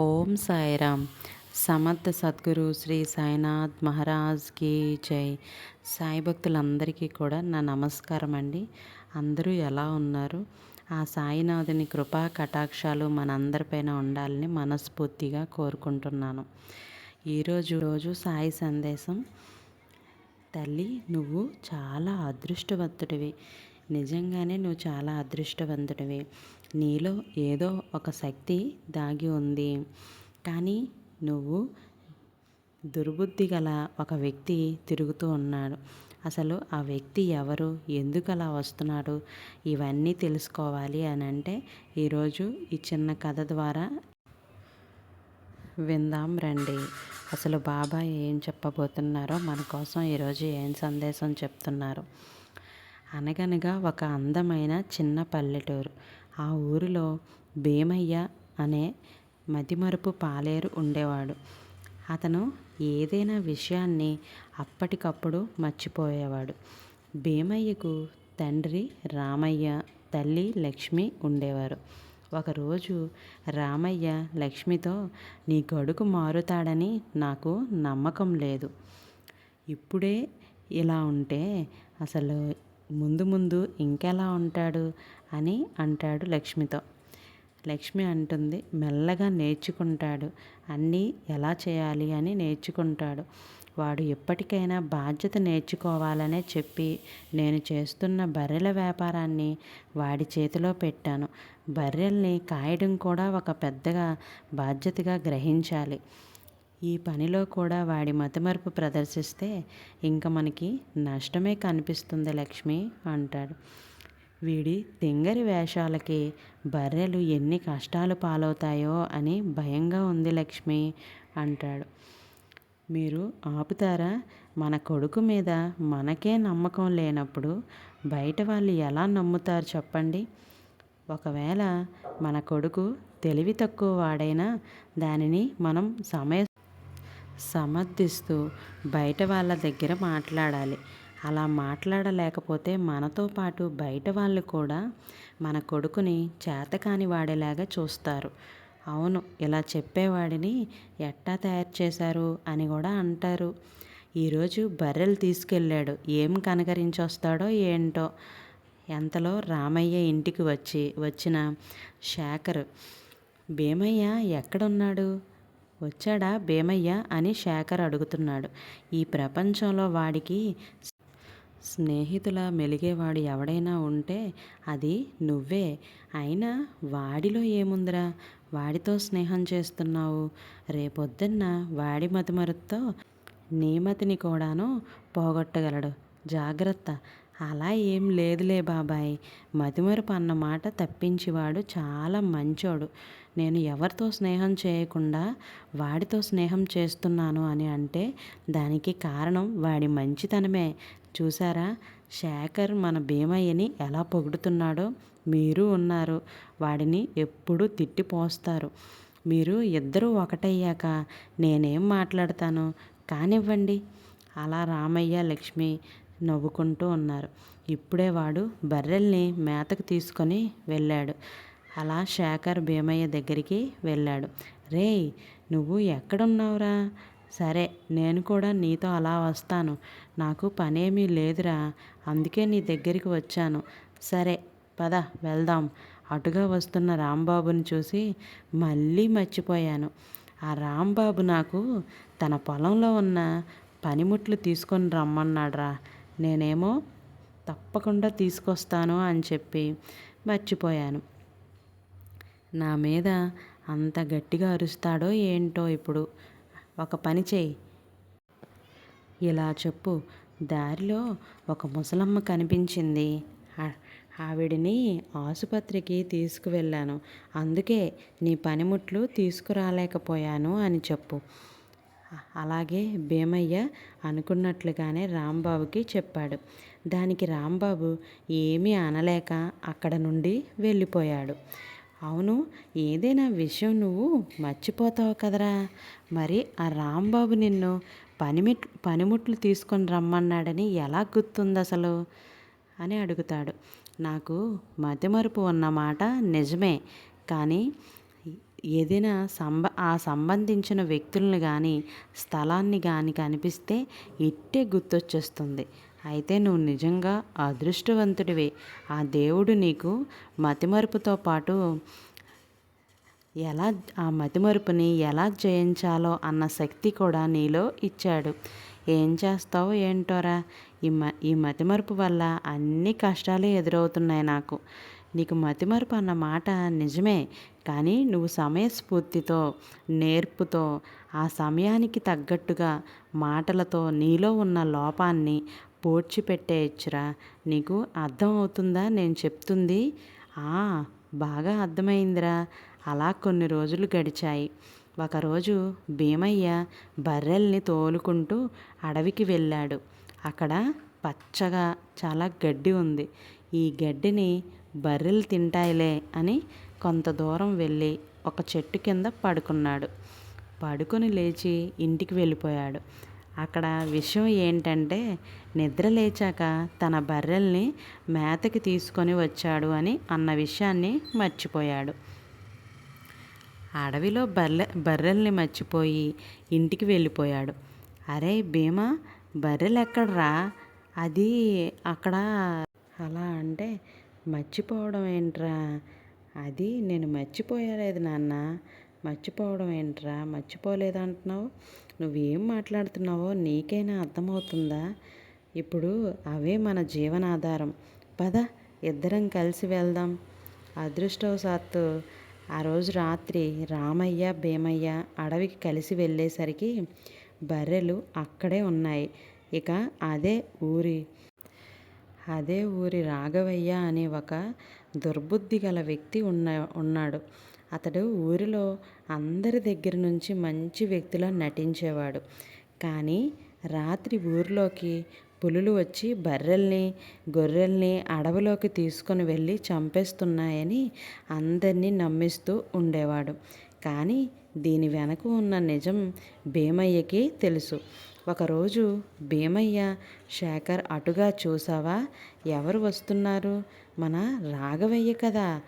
ఓం సాయిరామ్. సమర్థ సద్గురు శ్రీ సాయినాథ్ మహారాజ్కి జై. సాయి భక్తులందరికీ కూడా నా నమస్కారం అండి. అందరూ ఎలా ఉన్నారు? ఆ సాయినాథుని కృపా కటాక్షాలు మనందరిపైన ఉండాలని మనస్ఫూర్తిగా కోరుకుంటున్నాను. ఈరోజు రోజు సాయి సందేశం తల్లి నువ్వు చాలా అదృష్టవంతుడివి. నిజంగానే నువ్వు చాలా అదృష్టవంతుడివి. నీలో ఏదో ఒక శక్తి దాగి ఉంది. కానీ నువ్వు దుర్బుద్ధి గల ఒక వ్యక్తి తిరుగుతూ ఉన్నాడు. అసలు ఆ వ్యక్తి ఎవరు? ఎందుకు అలా వస్తున్నాడు? ఇవన్నీ తెలుసుకోవాలి అని అంటే ఈరోజు ఈ చిన్న కథ ద్వారా విందాం రండి. అసలు బాబా ఏం చెప్పబోతున్నారో మన కోసం ఈరోజు ఏం సందేశం చెప్తున్నారు? అనగనగా ఒక అందమైన చిన్న పల్లెటూరు. ఆ ఊరిలో భీమయ్య అనే మతిమరుపు పాలేరు ఉండేవాడు. అతను ఏదైనా విషయాన్ని అప్పటికప్పుడు మర్చిపోయేవాడు. భీమయ్యకు తండ్రి రామయ్య తల్లి లక్ష్మి ఉండేవారు. ఒకరోజు రామయ్య లక్ష్మితో నీ కొడుకు మారుతాడని నాకు నమ్మకం లేదు. ఇప్పుడే ఇలా ఉంటే అసలు ముందు ముందు ఇంకెలా ఉంటాడు? అని అంటాడు లక్ష్మితో. లక్ష్మి అంటుంది మెల్లగా నేర్చుకుంటాడు. అన్నీ ఎలా చేయాలి అని నేర్చుకుంటాడు. వాడు ఎప్పటికైనా బాధ్యత నేర్చుకోవాలనే చెప్పి నేను చేస్తున్న బర్రెల వ్యాపారాన్ని వాడి చేతిలో పెట్టాను. బర్రెల్ని కాయడం కూడా ఒక పెద్దగా బాధ్యతగా గ్రహించాలి. ఈ పనిలో కూడా వాడి మతిమరుపు ప్రదర్శిస్తే ఇంకా మనకి నష్టమే కనిపిస్తుంది లక్ష్మి అంటాడు. వీడి తింగరి వేషాలకి బర్రెలు ఎన్ని కష్టాలు పాలవుతాయో అని భయంగా ఉంది లక్ష్మి అంటాడు. మీరు ఆపుతారా? మన కొడుకు మీద మనకే నమ్మకం లేనప్పుడు బయట వాళ్ళు ఎలా నమ్ముతారు చెప్పండి? ఒకవేళ మన కొడుకు తెలివి తక్కువ వాడైనా దానిని మనం సమయ సమర్థిస్తూ బయట వాళ్ళ దగ్గర మాట్లాడాలి. అలా మాట్లాడలేకపోతే మనతో పాటు బయట వాళ్ళు కూడా మన కొడుకుని చేతకాని వాడేలాగా చూస్తారు. అవును ఇలా చెప్పేవాడిని ఎట్టా తయారు చేశారు అని కూడా అంటారు. ఈరోజు బర్రెలు తీసుకెళ్ళాడు. ఏం కనకరించొస్తాడో ఏంటో. ఎంతలో రామయ్య ఇంటికి వచ్చి వచ్చిన శేఖర్ భీమయ్య ఎక్కడున్నాడు? వచ్చాడా భీమయ్య? అని శేఖర్ అడుగుతున్నాడు. ఈ ప్రపంచంలో వాడికి స్నేహితుల మెలిగేవాడు ఎవడైనా ఉంటే అది నువ్వే. అయినా వాడిలో ఏముందిరా? వాడితో స్నేహం చేస్తున్నావు. రేపొద్దున్న వాడి మతిమరుతో నీ మతిని కూడాను పోగొట్టగలడు. జాగ్రత్త. అలా ఏం లేదులే బాబాయ్. మతిమరుపు అన్న మాట తప్పించివాడు చాలా మంచోడు. నేను ఎవరితో స్నేహం చేయకుండా వాడితో స్నేహం చేస్తున్నాను అని అంటే దానికి కారణం వాడి మంచితనమే. చూసారా శేఖర్ మన భీమయ్యని ఎలా పొగుడుతున్నాడో? మీరు ఉన్నారు. వాడిని ఎప్పుడూ తిట్టిపోస్తారు మీరు ఇద్దరూ ఒకటయ్యాక నేనేం మాట్లాడతాను? కానివ్వండి. అలా రామయ్య లక్ష్మి నవ్వుకుంటూ ఉన్నారు. ఇప్పుడే వాడు బర్రెల్ని మేతకు తీసుకొని వెళ్ళాడు. అలా శేఖర్ భీమయ్య దగ్గరికి వెళ్ళాడు. రే నువ్వు ఎక్కడున్నావురా? సరే నేను కూడా నీతో అలా వస్తాను. నాకు పనేమీ లేదురా. అందుకే నీ దగ్గరికి వచ్చాను. సరే పద వెళ్దాం. అటుగా వస్తున్న రాంబాబుని చూసి మళ్ళీ మర్చిపోయాను. ఆ రాంబాబు నాకు తన పొలంలో ఉన్న పనిముట్లు తీసుకొని రమ్మన్నాడ్రా. నేనేమో తప్పకుండా తీసుకొస్తాను అని చెప్పి మర్చిపోయాను. నా మీద అంత గట్టిగా అరుస్తాడో ఏంటో ఇప్పుడు ఒక పని చేయి. ఇలా చెప్పు దారిలో ఒక ముసలమ్మ కనిపించింది. ఆవిడిని ఆసుపత్రికి తీసుకువెళ్ళాను. అందుకే నీ పనిముట్లు తీసుకురాలేకపోయాను అని చెప్పు. అలాగే భీమయ్య అనుకున్నట్లుగానే రాంబాబుకి చెప్పాడు. దానికి రాంబాబు ఏమీ అనలేక అక్కడ నుండి వెళ్ళిపోయాడు. అవును ఏదైనా విషయం నువ్వు మర్చిపోతావు కదరా. మరి ఆ రాంబాబు నిన్ను పనిమిట్ పనిముట్లు తీసుకొని రమ్మన్నాడని ఎలా గుర్తుంది అసలు అని అడుగుతాడు. నాకు మతిమరుపు ఉన్నమాట నిజమే కానీ ఏదైనా సంబ ఆ సంబంధించిన వ్యక్తులను కానీ స్థలాన్ని కానీ కనిపిస్తే ఇట్టే గుర్తొచ్చేస్తుంది. అయితే నువ్వు నిజంగా అదృష్టవంతుడివే. ఆ దేవుడు నీకు మతిమరుపుతో పాటు ఎలా ఆ మతిమరుపుని ఎలా జయించాలో అన్న శక్తి కూడా నీలో ఇచ్చాడు. ఏం చేస్తావు ఏంటోరా? ఈ మ ఈ మతిమరుపు వల్ల అన్ని కష్టాలే ఎదురవుతున్నాయి నాకు. నీకు మతిమరుపు అన్న మాట నిజమే. కానీ నువ్వు సమయస్ఫూర్తితో నేర్పుతో ఆ సమయానికి తగ్గట్టుగా మాటలతో నీలో ఉన్న లోపాన్ని పూడ్చిపెట్టేయచ్చురా నీకు అర్థం అవుతుందా? నేను చెప్తుంది. ఆ బాగా అర్థమైందిరా. అలా కొన్ని రోజులు గడిచాయి. ఒకరోజు భీమయ్య బర్రెల్ని తోలుకుంటూ అడవికి వెళ్ళాడు. అక్కడ పచ్చగా చాలా గడ్డి ఉంది. ఈ గడ్డిని బర్రెలు తింటాయిలే అని కొంత దూరం వెళ్ళి ఒక చెట్టు కింద పడుకున్నాడు. పడుకొని లేచి ఇంటికి వెళ్ళిపోయాడు. అక్కడ విషయం ఏంటంటే నిద్ర లేచాక తన బర్రెల్ని మేతకి తీసుకొని వచ్చాడు అని అన్న విషయాన్ని మర్చిపోయాడు. అడవిలో బర్రె బర్రెల్ని మర్చిపోయి ఇంటికి వెళ్ళిపోయాడు. అరే భీమా బర్రెలు ఎక్కడరా అది అక్కడ అలా అంటే మర్చిపోవడం ఏంట్రా? అది నేను మర్చిపోయలేదు నాన్న. మర్చిపోవడం ఏంట్రా? మర్చిపోలేదు అంటున్నావు? నువ్వేం మాట్లాడుతున్నావో నీకైనా అర్థమవుతుందా? ఇప్పుడు అవే మన జీవనాధారం. పద ఇద్దరం కలిసి వెళ్దాం. అదృష్టవశాత్తు ఆ రోజు రాత్రి రామయ్య భీమయ్య అడవికి కలిసి వెళ్ళేసరికి బర్రెలు అక్కడే ఉన్నాయి. ఇక అదే ఊరి అదే ఊరి రాఘవయ్య అనే ఒక దుర్బుద్ధి గల వ్యక్తి ఉన్న ఉన్నాడు. అతడు ఊరిలో అందరి దగ్గర నుంచి మంచి వ్యక్తిలో నటించేవాడు. కానీ రాత్రి ఊరిలోకి పులులు వచ్చి బర్రెల్ని గొర్రెల్ని అడవిలోకి తీసుకొని వెళ్ళి చంపేస్తున్నాయని అందరినీ నమ్మిస్తూ ఉండేవాడు. కానీ దీని వెనక ఉన్న నిజం భీమయ్యకి తెలుసు. ఒకరోజు భీమయ్య శేఖర్ అటుగా చూసావా? ఎవరు వస్తున్నారు? మన రాఘవయ్య కదా.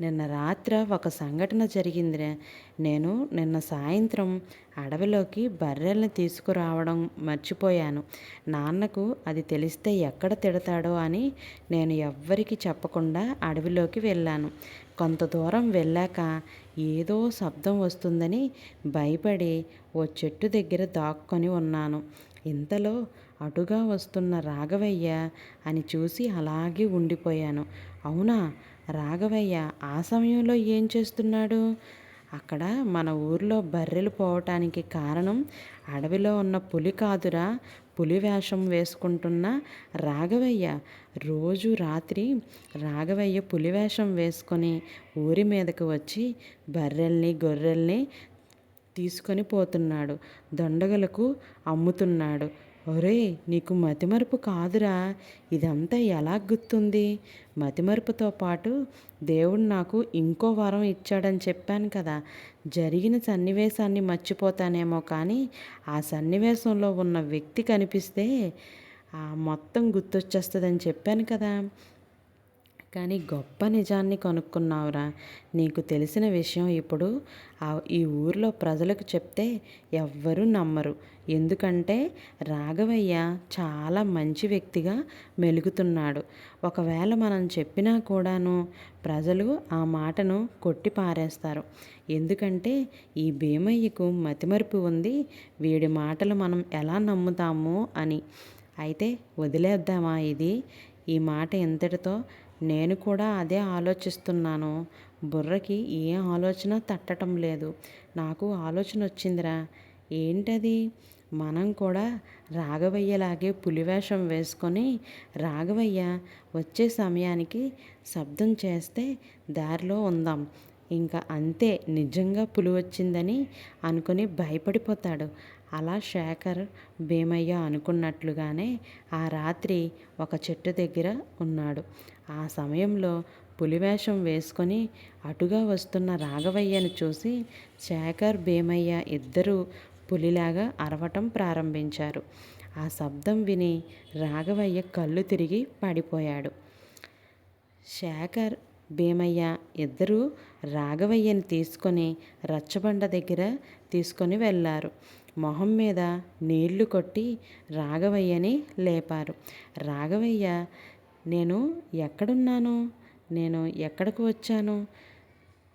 నిన్న రాత్ర ఒక సంఘటన జరిగిందిరా. నేను నిన్న సాయంత్రం అడవిలోకి బర్రెల్ని తీసుకురావడం మర్చిపోయాను. నాన్నకు అది తెలిస్తే ఎక్కడ తిడతాడో అని నేను ఎవ్వరికి చెప్పకుండా అడవిలోకి వెళ్ళాను. కొంత దూరం వెళ్ళాక ఏదో శబ్దం వస్తుందని భయపడి ఓ చెట్టు దగ్గర దాక్కొని ఉన్నాను. ఇంతలో అటుగా వస్తున్న రాఘవయ్య అని చూసి అలాగే ఉండిపోయాను. అవునా? రాఘవయ్య ఆ సమయంలో ఏం చేస్తున్నాడు? అక్కడ మన ఊర్లో బర్రెలు పోవటానికి కారణం అడవిలో ఉన్న పులి కాదురా. పులి వేషం వేసుకుంటున్న రాఘవయ్య. రోజు రాత్రి రాఘవయ్య పులి వేషం వేసుకొని ఊరి మీదకు వచ్చి బర్రెల్ని గొర్రెల్ని తీసుకొని పోతున్నాడు. దొండగలకు అమ్ముతున్నాడు. ఒరే నీకు మతిమరుపు కాదురా. ఇదంతా ఎలా గుర్తుంది? మతిమరుపుతో పాటు దేవుడు నాకు ఇంకో వరం ఇచ్చాడని చెప్పాను కదా. జరిగిన సన్నివేశాన్ని మర్చిపోతానేమో కానీ ఆ సన్నివేశంలో ఉన్న వ్యక్తి కనిపిస్తే మొత్తం గుర్తొచ్చేస్తుందని చెప్పాను కదా. కానీ గొప్ప నిజాన్ని కనుక్కున్నావురా. నీకు తెలిసిన విషయం ఇప్పుడు ఈ ఊర్లో ప్రజలకు చెప్తే ఎవ్వరూ నమ్మరు. ఎందుకంటే రాఘవయ్య చాలా మంచి వ్యక్తిగా మెలుగుతున్నాడు. ఒకవేళ మనం చెప్పినా కూడాను ప్రజలు ఆ మాటను కొట్టి పారేస్తారు. ఎందుకంటే ఈ భీమయ్యకు మతిమరుపు ఉంది. వీడి మాటలు మనం ఎలా నమ్ముతాము అని. అయితే వదిలేద్దామా ఇది? ఈ మాట ఎంతటితో నేను కూడా అదే ఆలోచిస్తున్నాను. బుర్రకి ఏ ఆలోచన తట్టడం లేదు. నాకు ఆలోచన వచ్చిందిరా. ఏంటది? మనం కూడా రాఘవయ్యలాగే పులివేషం వేసుకొని రాఘవయ్య వచ్చే సమయానికి శబ్దం చేస్తే దారిలో ఉందాం. ఇంకా అంతే నిజంగా పులి వచ్చిందని అనుకుని భయపడిపోతాడు. అలా శేఖర్ భీమయ్య అనుకున్నట్లుగానే ఆ రాత్రి ఒక చెట్టు దగ్గర ఉన్నాడు. ఆ సమయంలో పులివేషం వేసుకొని అటుగా వస్తున్న రాఘవయ్యను చూసి శేఖర్ భీమయ్య ఇద్దరూ పులిలాగా అరవటం ప్రారంభించారు. ఆ శబ్దం విని రాఘవయ్య కళ్ళు తిరిగి పడిపోయాడు. శేఖర్ భీమయ్య ఇద్దరూ రాఘవయ్యని తీసుకొని రచ్చబండ దగ్గర తీసుకొని వెళ్ళారు. మొహం మీద నీళ్ళు కొట్టి రాఘవయ్యని లేపారు. రాఘవయ్య నేను ఎక్కడున్నాను? నేను ఎక్కడికి వచ్చాను?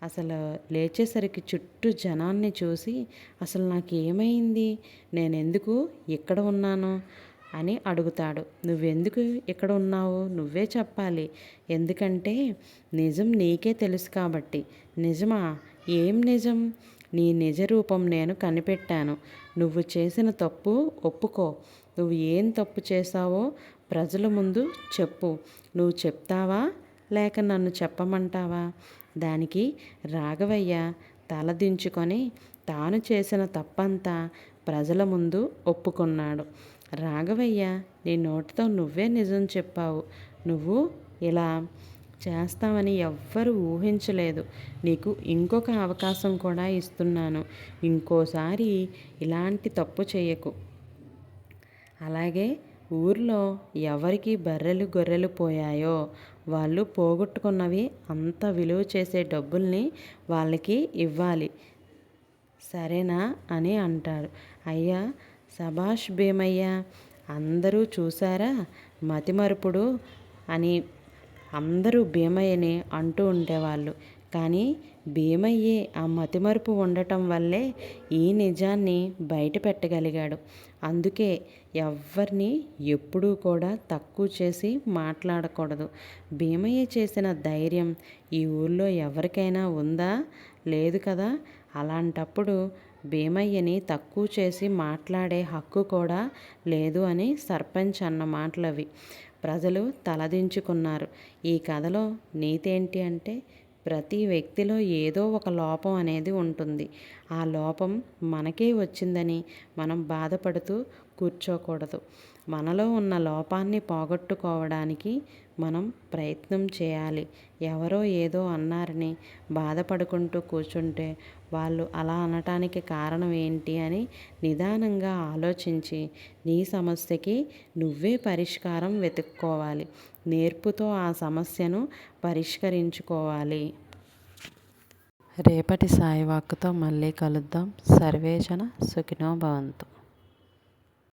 అసలు లేచేసరికి చుట్టూ జనాన్ని చూసి అసలు నాకు ఏమైంది నేను ఎందుకు ఇక్కడ ఉన్నాను? అని అడుగుతాడు. నువ్వెందుకు ఇక్కడ ఉన్నావు? నువ్వే చెప్పాలి. ఎందుకంటే నిజం నీకే తెలుసు కాబట్టి. నిజమా? ఏం నిజం? నీ నిజ రూపం నేను కనిపెట్టాను. నువ్వు చేసిన తప్పు ఒప్పుకో. నువ్వు ఏం తప్పు చేశావో ప్రజల ముందు చెప్పు. నువ్వు చెప్తావా? లేక నన్ను చెప్పమంటావా? దానికి రాఘవయ్య తలదించుకొని తాను చేసిన తప్పంతా ప్రజల ముందు ఒప్పుకున్నాడు. రాఘవయ్య నీ నోటితో నువ్వే నిజం చెప్పావు. నువ్వు ఇలా చేస్తావని ఎవ్వరు ఊహించలేదు. నీకు ఇంకొక అవకాశం కూడా ఇస్తున్నాను. ఇంకోసారి ఇలాంటి తప్పు చేయకు. అలాగే ఊర్లో ఎవరికి బర్రెలు గొర్రెలు పోయాయో వాళ్ళు పోగొట్టుకున్నవి అంత విలువ చేసే డబ్బుల్ని వాళ్ళకి ఇవ్వాలి. సరేనా అని అంటాడు అయ్యా సభాష్ భీమయ్య అందరూ చూసారా మతిమరుపుడు అని అందరూ భీమయ్యని అంటూ ఉండేవాళ్ళు. కానీ భీమయ్యే ఆ మతిమరుపు ఉండటం వల్లే ఈ నిజాన్ని బయట పెట్టగలిగాడు. అందుకే ఎవరిని ఎప్పుడూ కూడా తక్కువ చేసి మాట్లాడకూడదు. భీమయ్య చేసిన ధైర్యం ఈ ఊళ్ళో ఎవరికైనా ఉందా? లేదు కదా? అలాంటప్పుడు భీమయ్యని తక్కువ చేసి మాట్లాడే హక్కు కూడా లేదు అని సర్పంచ్ అన్న మాటలవి. ప్రజలు తలదించుకున్నారు. ఈ కథలో నీతేంటి అంటే ప్రతి వ్యక్తిలో ఏదో ఒక లోపం అనేది ఉంటుంది. ఆ లోపం మనకే వచ్చిందని మనం బాధపడుతూ కూర్చోకూడదు. మనలో ఉన్న లోపాన్ని పోగొట్టుకోవడానికి మనం ప్రయత్నం చేయాలి. ఎవరో ఏదో అన్నారని బాధపడుకుంటూ కూర్చుంటే వాళ్ళు అలా అనటానికి కారణం ఏంటి అని నిదానంగా ఆలోచించి నీ సమస్యకి నువ్వే పరిష్కారం వెతుక్కోవాలి. నేర్పుతో ఆ సమస్యను పరిష్కరించుకోవాలి. రేపటి సాయివాక్కుతో మళ్ళీ కలుద్దాం. సర్వేజన సుఖినో భవంతు.